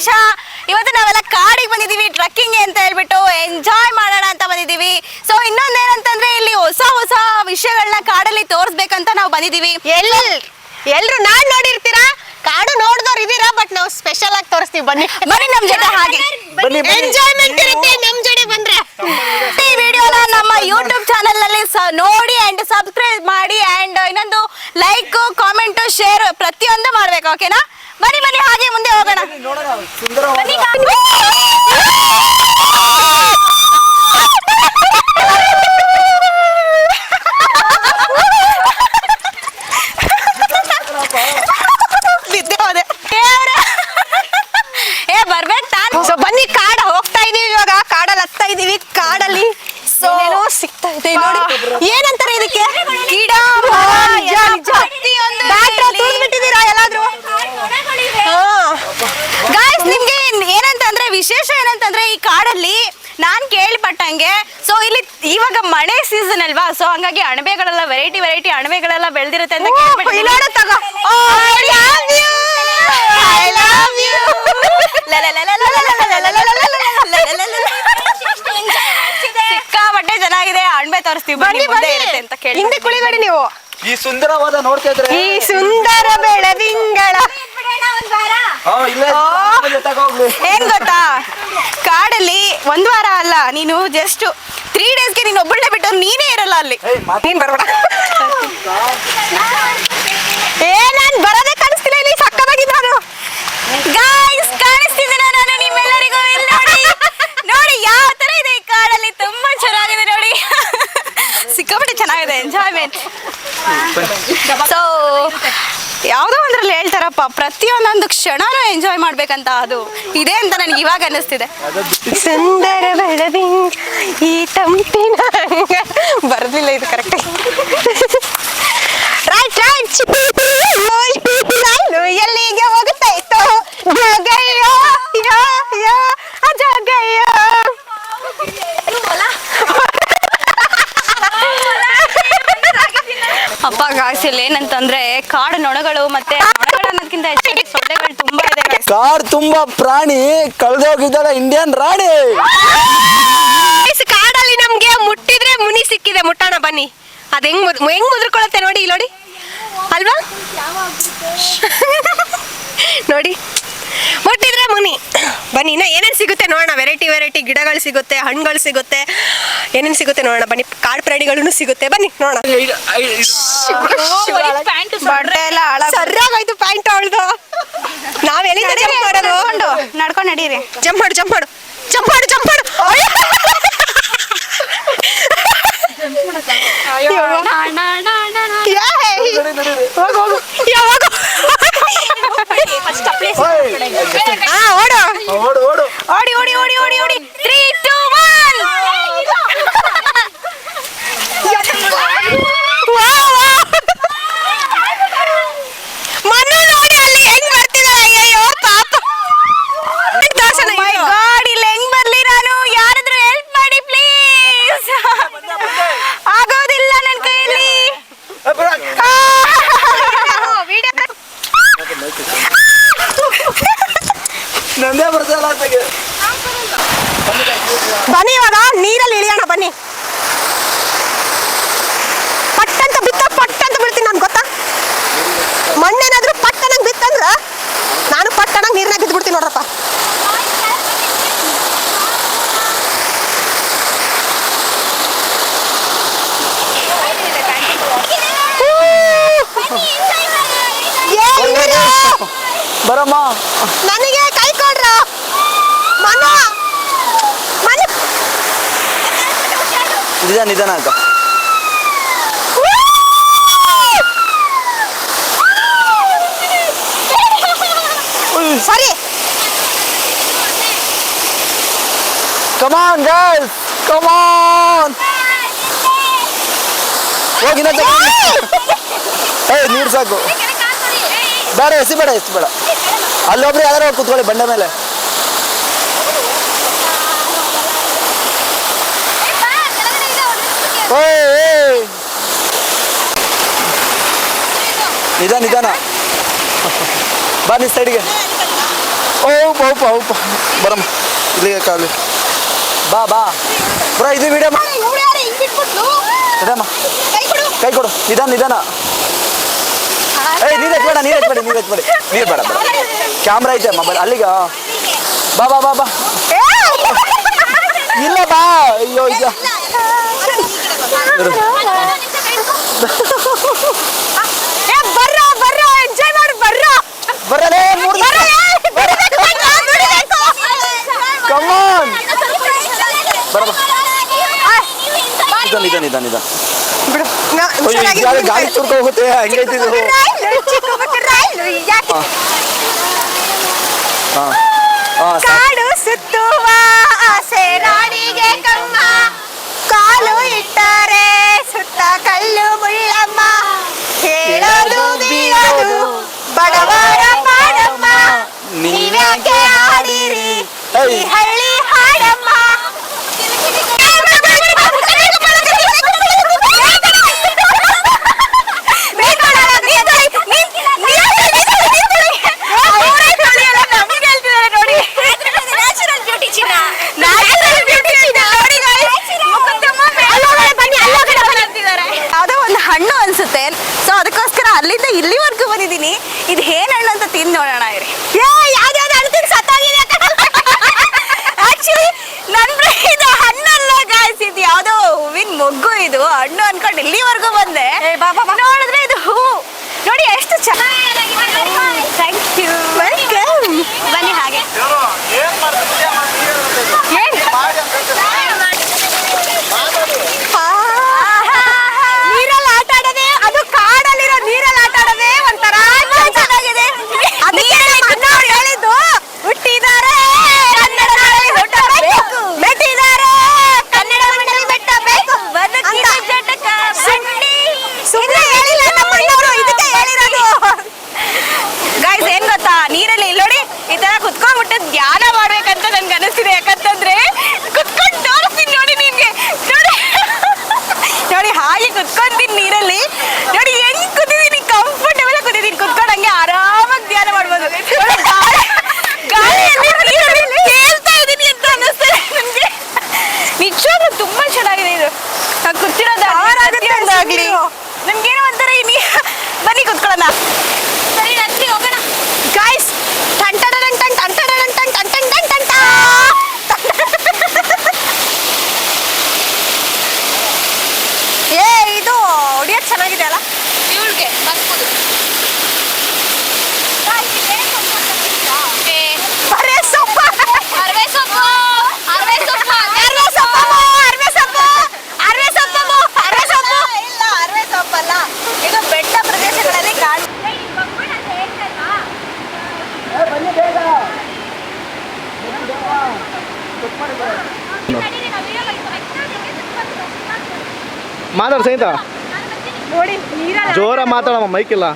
ವಿಶೇಷ? ಇವತ್ತು ನಾವೆಲ್ಲ ಕಾಡಿಗೆ ಬಂದಿದ್ದೀವಿ ಟ್ರಕ್ಕಿಂಗ್ ಅಂತ ಹೇಳ್ಬಿಟ್ಟು ಎಂಜಾಯ್ ಮಾಡೋಣ ಅಂತ ಬಂದಿದ್ದೀವಿ. ಸೊ ಇನ್ನೊಂದೇನಂತಂದ್ರೆ ಇಲ್ಲಿ ಹೊಸ ಹೊಸ ವಿಷಯಗಳನ್ನ ಕಾಡಲ್ಲಿ ತೋರಿಸ್ಬೇಕಂತ ನಾವು ಬಂದಿದ್ದೀವಿ. ಎಲ್ ಎಲ್ರು ನಾಡ್ ನೋಡಿರ್ತೀರಾ? ಕಾಡು ನೋಡಿದವ್ರು ಇದೀರಾ? ಬಟ್ ನಾವು ಸ್ಪೆಷಲ್ ಆಗಿ ತೋರಿಸ್ತೀವಿ. ಬನ್ನಿ. ಬನ್ನಿ ನಮ್ ಜೊತೆ ಹಾಗೆ. ಎಂಜಾಯ್ಮೆಂಟ್ ಇರುತ್ತೆ ನಮ್ ಜೊತೆ ಬಂದ್ರೆ. ಈ ವಿಡಿಯೋನ ನಮ್ಮ ಯೂಟ್ಯೂಬ್ ಚಾನಲ್ನಲ್ಲಿ ಸ- ನೋಡಿ ಅಂಡ್ ಸಬ್ಸ್ಕ್ರೈಬ್ ಮಾಡಿ ಅಂಡ್ ಇನ್ನೊಂದು ಲೈಕ್ ಕಾಮೆಂಟ್ ಶೇರ್ ಪ್ರತಿಯೊಂದು ಮಾಡ್ಬೇಕು ಓಕೆನಾ ಬನ್ನಿ ಬನ್ನಿ ಹಾಗೆ ಮುಂದೆ ಹೋಗೋಣ. ಬನ್ನಿ ಬಿದ್ದೆ ಹೋದೆ ದೇವ್ರೆ. ಏ ಬರ್ಬೇಕು ತಾನು. ಸೊ ಬನ್ನಿ ಕಾಡ ಹೋಗ್ತಾ ಇದೀವಿ ಇವಾಗ. ಕಾಡಲ್ಲಿ ಹತ್ತಾ ಇದೀವಿ ಕಾಡಲ್ಲಿ. ಸೊ ಸಿಗ್ತಾ ಇದೆ ನೋಡಿ. ಏನಂತಾರೆ ಇದಕ್ಕೆ ಗಿಡ ಬಿಟ್ಟಿದ್ದೀರಾ ಎಲ್ಲಾದ್ರೂ ಗಾಯ್ಸ್ ನಿಮ್ಗೆ ಏನಂತಂದ್ರೆ ವಿಶೇಷ ಏನಂತಂದ್ರೆ ಈ ಕಾಡಲ್ಲಿ ನಾನ್ ಕೇಳ್ಪಟ್ಟಂಗೆ ಸೊ ಇಲ್ಲಿ ಇವಾಗ ಮಳೆ ಸೀಸನ್ ಅಲ್ವಾ ಸೊ ಹಂಗಾಗಿ ಅಣಬೆಗಳೆಲ್ಲ ವೆರೈಟಿ ವೆರೈಟಿ ಅಣಬೆಗಳೆಲ್ಲ ಬೆಳೆದಿರುತ್ತೆ ಅಂತ. ಸಿಕ್ಕಾಪಟ್ಟೆ ಚೆನ್ನಾಗಿದೆ ಅಣಬೆ ತೋರಿಸ್ತೀವಿ ಬನ್ನಿ ಇರುತ್ತೆ ಅಂತ ಕೇಳಿ ಹಿಂದೆ ಕುಳಿಬೇಡಿ ನೀವು. ಈ ಸುಂದರವಾದ ನೋಡ್ತಾ ಇದ್ರೆ ಈ ಸುಂದರ ಬೆಳದಿಂಗಳ. ಹಾ, ಇಲ್ಲೇ ತಗೋಗ್ಲಿ ಏನ್ ಗೊತ್ತಾ? ಕಾಡಲ್ಲಿ ಒಂದ್ ವಾರ ಅಲ್ಲ ನೀನು ಜಸ್ಟ್ ತ್ರೀ ಡೇಸ್ಗೆ ನೀನು ಒಬ್ಬಳನ್ನೇ ಬಿಟ್ಟು ನೀನೇ ಇರಲ್ಲ ಅಲ್ಲಿ. ಏಯ್, ಮಾತ್- ನೀನ್ ಬರಬೇಡ. ಏ ನಾನ್ ಬರೋದೇ ಕಾಣಿಸ್ತಿಲ್ಲ ಇಲ್ಲಿ ಸಕ್ಕದಾಗಿದ್ದು ನಾನು. ಗಾಯ್ಸ್ ಚೆನ್ನಾಗಿದೆ ಎಂಜಾಯ್ಮೆಂಟ್ ಸೊ ಯಾವುದೋ ಒಂದ್ರಲ್ಲಿ ಹೇಳ್ತಾರಪ್ಪ ಪ್ರತಿಯೊಂದೊಂದು ಕ್ಷಣನೂ ಎಂಜಾಯ್ ಮಾಡ್ಬೇಕಂತ ಅದು ಇದೆ ಅಂತ ನನಗೆ ಇವಾಗ ಅನ್ನಿಸ್ತಿದೆ. ಸುಂದರ ಬೆಳವಿ ಈ ತಂಪಿನ ಬರ್ದಿಲ್ಲ ಇದು ಕರೆಕ್ಟ್ ರೈಟ್ ರೈಟ್ ಗಾಯ್ಸ್ ಇಲ್ಲಿ ಏನಂತಂದ್ರೆ ಕಾಡು ನೊಣಗಳು ಮತ್ತೆ ನೊಣಗಳು ಹೆಚ್ಚಾಗಿ ಸೊಳ್ಳೆಗಳು ತುಂಬಾ ಇದೆ guys. ಕಾರ್ ತುಂಬಾ ಪ್ರಾಣಿ ಕಳೆದೋಗಿದ್ದಾಳೆ ಇಂಡಿಯನ್ ರಾಣಿ. Guys, ಕಾಡಲ್ಲಿ ನಮ್ಗೆ ಮುಟ್ಟಿದ್ರೆ ಮುನಿ ಸಿಕ್ಕಿದೆ. ಮುಟ್ಟೋಣ ಬನ್ನಿ. ಅದ್ ಹೆಂಗ್ ಮುದ್- ಹೆಂಗ್ ಮುದ್ರಕೊಳತ್ತೆ ನೋಡಿ ಇಲ್ಲಿ ನೋಡಿ. ಅಲ್ವಾ ನೋಡಿ ಮುಟ್ಟಿದ್ರೆ ಮುನಿ ಬನ್ನಿ ಇನ್ನ ಏನೇನ್ ಸಿಗುತ್ತೆ ನೋಡೋಣ. ವೆರೈಟಿ ವೆರೈಟಿ ಗಿಡಗಳು ಸಿಗುತ್ತೆ ಹಣ್ಣುಗಳು ಸಿಗುತ್ತೆ. ಏನೇನ್ ಸಿಗುತ್ತೆ ನೋಡೋಣ. ಬನ್ನಿ ಕಾಡು ಪ್ರಾಣಿಗಳು ಸಿಗುತ್ತೆ. ಬನ್ನಿ ನೋಡೋಣ. ಸರಿಯಾಗೋಯ್ತು ಪ್ಯಾಂಟ್ ಅವಳ್ದು. ನಾವ್ ಎಲ್ಲಿಂದ ಜಂಪ್ ಮಾಡೋದು? ನಡ್ಕೊಂಡು ನಡೀರಿ. ಜಂಪ್ ಮಾಡು ಜಂಪ್ ಮಾಡು. ಜಂಪ್ ಮಾಡು ಜಂಪ್ ಮಾಡು. ಯಾವಾಗ ಬರಮ್ಮ ನನಗೆ ಕೈ ಕೊಡ್ರ. ಮನ. ಮನ. ನಿಧಾನ ನಿಧಾನ ಅಕ್ಕ ಸರಿ. ಕಮಾನ್ ಗರ್ಲ್ಸ್ ಕಮಾನ್ ಹೋಗಿ ಏ ನೀರು ಸಾಕು. ಬೇಡ ಎಸಿ ಬೇಡ ಎಸಿ ಬೇಡ. ಅಲ್ಲೊಬ್ರು ಯಾರು ಕೂತ್ಕೊಳ್ಳಿ ಬಂಡೆ ಮೇಲೆ. ನಿಧಾನ ನಿಧಾನ. ಬಾ ನೀ ಸೈಡ್ಗೆ ಓ ಉಪ್ಪ ಓಪ ಬರಮ್ಮ ಇಲ್ಲಿಗೆ ಕಾಲು. ಬಾ ಬಾ. ಬರ ಇದು ವಿಡಿಯೋ ಕೈ ಕೊಡು. ನಿಧಾನ ನಿಧಾನ. ಏಯ್ ನೀರು ಹಚ್ಬೇಡ ನೀರು ಹಚ್ಬೇಡಿ ನೀರು ಹಚ್ಬೇಡಿ ನೀರು ಬೇಡ ಬೇಡ. ಕ್ಯಾಮ್ರಾ ಐತೆ ಮೊಬೈಲ್ ಅಲ್ಲಿಗ. ಬಾ ಬಾ ಬಾ ಬಾ. ಇಲ್ಲ ಬಾ. ಅಯ್ಯೋ ಈಗ. ಬರಲೇ ಮೂರು ಕಮಾನ್ ಬಿಡು ಗಾಳಿ ತುರ್ಕ ಹೋಗುತ್ತೆ? ಇದು ರಾಯ್ಲು, ಚಿಕ್ಕ ಮಕ್ಕಳು ರಾಯ್ಲು, ಯಾಕೆ? ಹಾಂ ಹಾಂ ಹಾಂ ಸಾಕು ಕಾಡು ಸುತ್ತುವ ಆಸೆ ರಾಣಿಗೆ ಕಮ್ಮ ಕಾಲು ಇಟ್ಟರೆ ಸುತ್ತ ಕಲ್ಲು ಮುಳ್ಳಮ್ಮ ಹೇಳೋದು ಬೀಳೋದು ಬಡವರ ಪಾಡಮ್ಮ ನೀವ್ಯಾಕೆ ಆಡಿರಿ ಮೊಗ್ಗು ಇದು ಹಣ್ಣು ಅನ್ಕೊಂಡು ಇಲ್ಲಿವರೆಗೂ ಬಂದೆ ನೋಡಿದ್ರೆ ಇದು ಹೂ ನೋಡಿ ಎಷ್ಟು ಚೆನ್ನಾಗಿ ಥ್ಯಾಂಕ್ ಯು ವೆಲ್ಕಮ್ ಬನ್ನಿ ಹಾಗೆ ಏನ್ ನೀರಲ್ಲಿ ಆಟ ಆಡೋದೇ ಅದು ಕಾಡಲ್ಲಿರೋ ನೀರಲ್ಲಿ ಆಟ ಆಡೋದೇ ಒಂಥರ ಚೆನ್ನಾಗಿದೆ ಅದಕ್ಕೆ ನಮ್ಮಣ್ಣವ್ರು ಹೇಳಿದ್ದು ಹುಟ್ಟಿದ್ದಾರೆ ಕನ್ನಡ ನಾಡಲ್ಲಿ ಹುಟ್ಟಬೇಕು ಮೆಟ್ಟಿದ್ದಾರೆ ಕನ್ನಡ ಮಣ್ಣಲ್ಲಿ ಮೆಟ್ಟಬೇಕು ಬದುಕಿನ ಜಟಕ ಬಂಡಿ ಸುಮ್ಮನೆ ಹೇಳಿಲ್ಲ ನಮ್ಮಣ್ಣವರು ಇದಕ್ಕೆ ಹೇಳಿರೋದು ಗೈಸ್ ಏನ್ ಗೊತ್ತಾ ನೀರಲ್ಲಿ ಇಲ್ಲಿ ನೋಡಿ ಈ ತರ ಕುತ್ಕೊಂಡ್ಬಿಟ್ಟು ಧ್ಯಾನ ಮಾಡ್ಬೇಕಂತ ನನ್ಗೆ ಅನಿಸ್ತಿದೆ ಯಾಕಂತಂದ್ರೆ ಕುತ್ಕೊಂಡು ತೋರಿಸ್ತೀನಿ ನೋಡಿ ನಿಮ್ಗೆ ನೋಡಿ ಹಾಗೆ ಕುತ್ಕೊಂತೀನಿ ನೀರಲ್ಲಿ. ನೋಡಿ ಹೆಂಗ್ ಕುದಿದೀನಿ ಕಂಫರ್ಟಬಲ್ ಆಗಿ ಕುದಿದೀನಿ ಕುತ್ಕೊಂಡು ಹಂಗೆ ಆರಾಮಾಗಿ ಧ್ಯಾನ ಮಾಡ್ಬೋದು. ತೇಲ್ತಾ ಇದೀನಿ ಅಂತ ಅನ್ನಿಸ್ತಾ ನನಗೆ. ನಿಜವಾಗ್ಲೂ ತುಂಬಾ ಚೆನ್ನಾಗಿದೆ ಇದು. ನಾನು ಕೂತಿರೋದು ಪ್ರತಿಯೊಂದಾಗ್ಲಿ ನನ್ಗೇನೋ ಒಂಥರ ಬನ್ನಿ ಕುತ್ಕೊಳ್ಳೋಣ. ಮಾತಾಡು ಸಹಿತ ಜೋರ ಮಾತಾಡಮ್ಮ ಮೈಕಿಲ್ಲ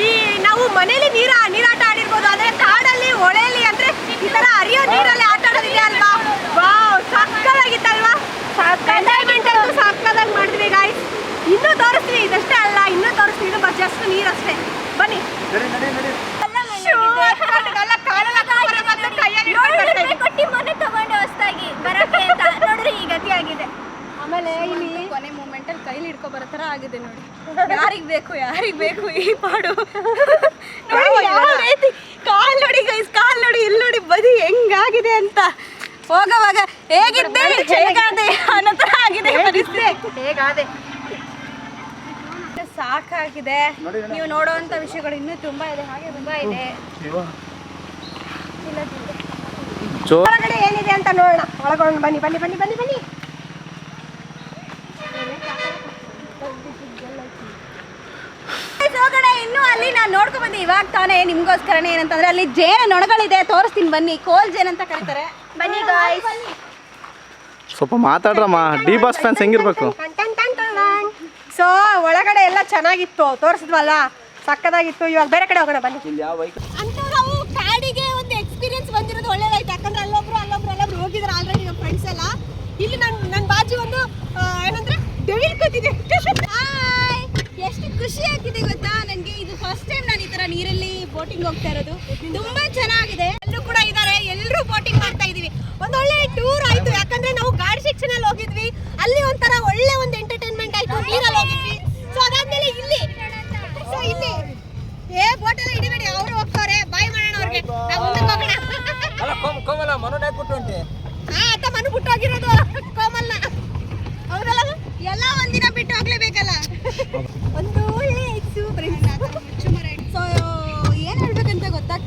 ಈ ನಾವು ಮನೇಲಿ ನೀರ ನೀರಾಟ ಆಡಿರ್ಬೋದು ಆದ್ರೆ ಕಾಡಲ್ಲಿ ಹೊಳೆಯಲ್ಲಿ ಅಂದ್ರೆ ಈ ತರ ಹರಿಯೋ ನೀರಲ್ಲಿ ಆಟ ಆಡೋದಿದೆ ಅಲ್ವಾ? ವಾವ್ ಸಕ್ಕದಾಗಿತ್ತಲ್ವಾ ಎಂಜಾಯ್ಮೆಂಟ್ ಅಂತೂ ಸಕ್ಕದಾಗಿ ಮಾಡಿದ್ವಿ ಗಾಯ್ಸ್ ಇನ್ನೂ ತೋರಿಸ್ತೀವಿ ಇದಷ್ಟೇ ಅಲ್ಲ ಇನ್ನೂ ತೋರಿಸ್ತೀವಿ ಇದು ಜಸ್ಟ್ ನೀರಷ್ಟೇ ಬನ್ನಿ. ಆಮೇಲೆ ಇಲ್ಲಿ ಕೊನೆ ಮೂಮೆಂಟ್ ಅಲ್ಲಿ ಕೈಲಿ ಹಿಡ್ಕೊ ಬರೋ ತರ ಆಗಿದೆ ನೋಡಿ. ಯಾರಿಗ್ ಬೇಕು ಯಾರಿಗ್ ಬೇಕು ಈ ಪಾಡು? ನೋಡಿ ಯಾವ ರೀತಿ ಕಾಲ್ ನೋಡಿ ಗೈಸ್ ಕಾಲ್ ನೋಡಿ ಇಲ್ಲಿ ನೋಡಿ ಬದಿ ಹೆಂಗಾಗಿದೆ ಅಂತ. ಹೋಗವಾಗ ಹೇಗಿದ್ದೆ ಹೇಗಾದೆ ಅನ್ನೋ ತರ ಆಗಿದೆ ಪರಿಸ್ಥಿತಿ. ಹೇಗಾದೆ? ಸಾಕಾಗಿದೆ. ನೀವು ನೋಡುವಂತ ವಿಷಯಗಳು ಇನ್ನೂ ತುಂಬಾ ಇದೆ ಹಾಗೆ ತುಂಬಾ ಇದೆ. ಜೋ ಹೊರಗಡೆ ಏನಿದೆ ಅಂತ ನೋಡೋಣ. ಒಳಗೊಂಡು ಬನ್ನಿ ಬನ್ನಿ ಬನ್ನಿ ಬನ್ನಿ ಬನ್ನಿ Guys, ಹೋಗೋಣ ಇನ್ನು ಅಲ್ಲಿ ನಾನು ನೋಡ್ಕೊಂಡ್ ಬಂದೆ ಇವಾಗ ತಾನೇ. ನಿಮ್ಗೋಸ್ಕರನೇ ಏನಂತಂದ್ರೆ ಅಲ್ಲಿ ಜೇನು ನೊಣಗಳಿದೆ ತೋರಿಸ್ತೀನಿ ಬನ್ನಿ. ಕೋಲ್ ಜೇನ್ ಅಂತ ಕರೀತಾರೆ. ಬನ್ನಿ ಗಾಯ್ಸ್ ಸ್ವಲ್ಪ ಮಾತಾಡ್ರಮ್ಮ ಡಿ ಬಾಸ್ ಫ್ಯಾನ್ಸ್ ಹೆಂಗಿರ್ಬೇಕು? ಸೊ ಒಳಗಡೆ ಎಲ್ಲ ಚೆನ್ನಾಗಿತ್ತು ತೋರಿಸಿದ್ವಲ್ಲ? ಸಕ್ಕದಾಗಿತ್ತು. ಇವಾಗ ಬೇರೆ ಕಡೆ ಹೋಗೋಣ ಬನ್ನಿ. ಇಲ್ಲಿ ಯಾವ ಬೈಕ್ ಅಂತ ನಾವು ಕಾಡಿಗೆ ಒಂದು ಎಕ್ಸ್ಪೀರಿಯನ್ಸ್ ಬಂದಿರೋದು ಒಳ್ಳೇದಾಯ್ತು. ಯಾಕಂದ್ರೆ ಅಲ್ಲೊಬ್ರು ಅಲ್ಲೊಬ್ರು ಅಲ್ಲೊಬ್ರು ಹೋಗಿದ್ರು ಆಲ್ರೆಡಿ ನಮ್ಮ ಫ್ರೆಂಡ್ಸ್ ಎಲ್ಲ. ಇಲ್ಲಿ ಆ, ಹಾಯ್ ಎಷ್ಟು ಖುಷಿ ಆಗ್ತಿದೆ ಗೊತ್ತಾ? ನನಗೆ ಇದು ಫಸ್ಟ್ ಟೈಮ್ ನಾನು ಈ ತರ ನೀರಲ್ಲಿ ಬೋಟಿಂಗ್ ಹೋಗ್ತಾ ಇರೋದು. ತುಂಬಾ ಚೆನ್ನಾಗಿದೆ. ಎಲ್ಲರೂ ಕೂಡ ಇದ್ದಾರೆ ಎಲ್ಲರೂ ಬೋಟಿಂಗ್ ಮಾಡ್ತಾ ಇದೀವಿ ಒಂದೊಳ್ಳೆ ಟೂರ್ ಆಯ್ತು. ಯಾಕಂದ್ರೆ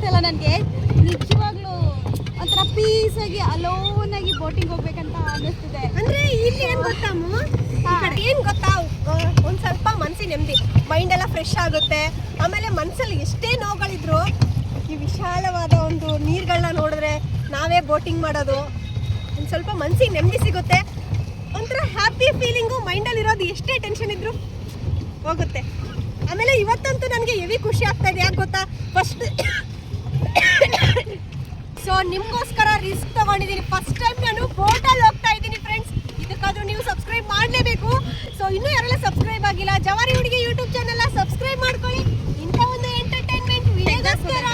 ಹೇಳ್ಬೇಕಂತ ನನಗೆ. ನಿಜವಾಗ್ಲೂ ಒಂಥರ ಪೀಸ್ ಆಗಿ ಅಲೋನ್ ಆಗಿ ಬೋಟಿಂಗ್ ಹೋಗ್ಬೇಕಂತ ಅನ್ನಿಸ್ತಿದೆ. ಅಂದ್ರೆ ಇಲ್ಲಿ ಏನ್ ಗೊತ್ತಾ? ಏನ್ ಗೊತ್ತಾ? ಒಂದ್ ಸ್ವಲ್ಪ ಮನ್ಸಿಗೆ ನೆಮ್ಮದಿ. ಮೈಂಡ್ ಎಲ್ಲ ಫ್ರೆಶ್ ಆಗುತ್ತೆ. ಆಮೇಲೆ ಮನ್ಸಲ್ಲಿ ಎಷ್ಟೇ ನೋವುಗಳಿದ್ರು ಈ ವಿಶಾಲವಾದ ಒಂದು ನೀರ್ಗಳನ್ನ ನೋಡಿದ್ರೆ ನಾವೇ ಬೋಟಿಂಗ್ ಮಾಡೋದು. ಒಂದು ಸ್ವಲ್ಪ ಮನ್ಸಿಗೆ ನೆಮ್ಮದಿ ಸಿಗುತ್ತೆ. ಒಂಥರ ಹ್ಯಾಪಿ ಫೀಲಿಂಗು ಮೈಂಡಲ್ಲಿ ಇರೋದು. ಎಷ್ಟೇ ಟೆನ್ಷನ್ ಇದ್ರು ಹೋಗುತ್ತೆ. ಆಮೇಲೆ ಇವತ್ತಂತೂ ನನಗೆ ಹೆವಿ ಖುಷಿ ಆಗ್ತಾ ಇದೆ. ಯಾಕೆ ಗೊತ್ತಾ? ಫಸ್ಟ್ ಸೊ ನಿಮಗೋಸ್ಕರ ರಿಸ್ಕ್ ತಗೊಂಡಿದ್ದೀನಿ ಫಸ್ಟ್ ಟೈಮ್ ನಾನು ಬೋಟಲ್ಲಿ ಹೋಗ್ತಾ ಇದ್ದೀನಿ ಫ್ರೆಂಡ್ಸ್ ಇದಕ್ಕಾದ್ರೂ ನೀವು ಸಬ್ಸ್ಕ್ರೈಬ್ ಮಾಡಲೇಬೇಕು. ಸೊ ಇನ್ನೂ ಯಾರೆಲ್ಲ ಸಬ್ಸ್ಕ್ರೈಬ್ ಆಗಿಲ್ಲ ಜವಾರಿ ಹುಡುಗಿ ಯೂಟ್ಯೂಬ್ ಚಾನೆಲ್ ಸಬ್ಸ್ಕ್ರೈಬ್ ಮಾಡ್ಕೊಳ್ಳಿ. ಇಂಥ ಒಂದು ಎಂಟರ್ಟೈನ್ಮೆಂಟ್ ವಿಡಿಯೋಗೋಸ್ಕರ